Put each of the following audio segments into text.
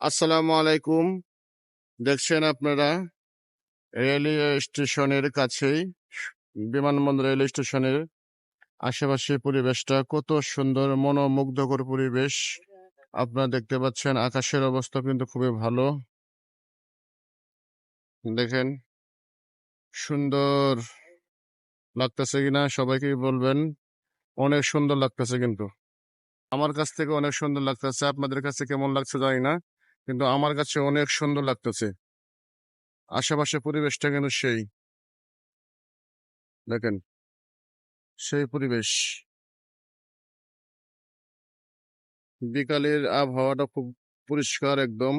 আসসালামু আলাইকুম। দেখছেন আপনারা? রেলওয়ে স্টেশনের কাছেই, বিমানবন্দর রেল স্টেশনের আশেপাশে পরিবেশটা কত সুন্দর, মনোমুগ্ধকর পরিবেশ। আপনারা দেখতে পাচ্ছেন, আকাশের অবস্থা কিন্তু খুবই ভালো। দেখেন, সুন্দর লাগতেছে কিনা সবাইকে বলবেন। অনেক সুন্দর লাগতেছে কিন্তু। আমার কাছ থেকে অনেক সুন্দর লাগতেছে। আপনাদের কাছে কেমন লাগছে জানি না। কিন্তু আমার কাছে অনেক সুন্দর লাগতেছে। আশেপাশে পরিবেশটা কিন্তু সেই। দেখেন, সেই পরিবেশ। বিকালের আবহাওয়াটা খুব পরিষ্কার একদম।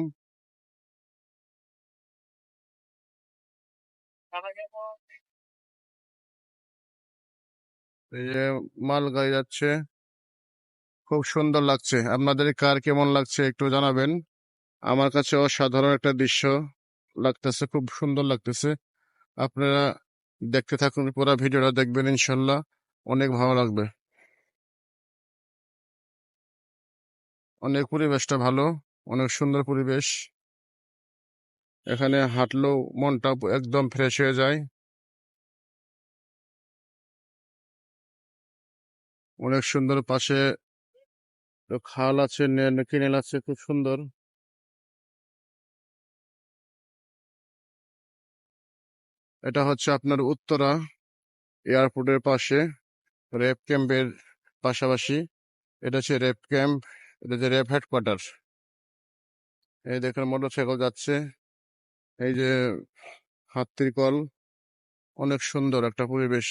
মাল গাড়ি যাচ্ছে, খুব সুন্দর লাগছে। আপনাদের কার কেমন লাগছে একটু জানাবেন। আমার কাছে অসাধারণ একটা দৃশ্য লাগতেছে, খুব সুন্দর লাগতেছে। আপনারা দেখতে থাকুন, পুরো ভিডিওটা দেখবেন, ইনশাল্লাহ। অনেক ভালো লাগবে। অনেক পরিবেশটা ভালো, অনেক সুন্দর পরিবেশ। এখানে হাঁটলেও মনটা একদম ফ্রেশ হয়ে যায়। অনেক সুন্দর পাশে খাল আছে কেনেল আছে, খুব সুন্দর। এটা হচ্ছে আপনার উত্তরা এয়ারপোর্টের পাশে র্যাব ক্যাম্পের পাশাপাশি। এটা হচ্ছে র্যাব ক্যাম্প, এটা হচ্ছে র্যাব হেডকোয়ার্টার। এই দেখেন মোটরসাইকেল যাচ্ছে। এই যে হাতির কল, অনেক সুন্দর একটা পরিবেশ।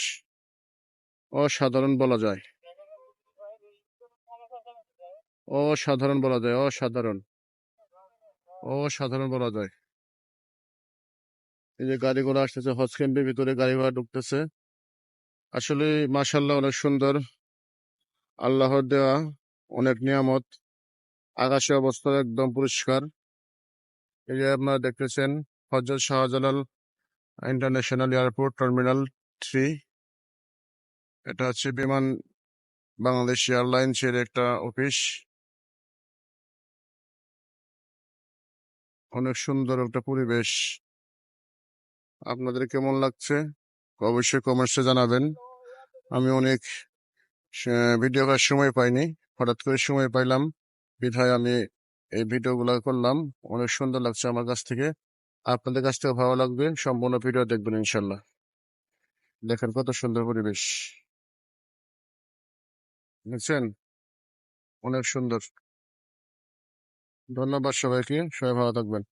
অসাধারণ বলা যায়। অসাধারণ বলা যায়, অসাধারণ। অসাধারণ বলা যায়। এই যে গাড়িগুলো আসতেছে, হজ ক্যাম্পের ভিতরে গাড়ি ঘোড়া ঢুকতেছে। আসলে মাসাল্লাহ অনেক সুন্দর। আল্লাহর দেওয়া অনেক নিয়ামত। আকাশে অবস্থা একদম পরিষ্কার। এই যে আপনারা দেখতেছেন, Hazrat Shahjalal international airport terminal three. এটা হচ্ছে বিমান বাংলাদেশ এয়ারলাইন্সের একটা অফিস। অনেক সুন্দর একটা পরিবেশ। আপনাদের কেমন লাগছে? অবশ্যই কমেন্টসে জানাবেন। আমি অনেক ভিডিও করার সময় পাইনি। হঠাৎ করে সময় পাইলাম। বিধায় আমি এই ভিডিওগুলো করলাম। অনেক সুন্দর লাগছে আমার কাছ থেকে। আপনাদের কাছ থেকে ভালো লাগবে। সম্পূর্ণ ভিডিও দেখবেন ইনশাল্লাহ। দেখেন কত সুন্দর পরিবেশ। বুঝছেন অনেক সুন্দর। ধন্যবাদ সবাইকে। সবাই ভালো থাকবেন।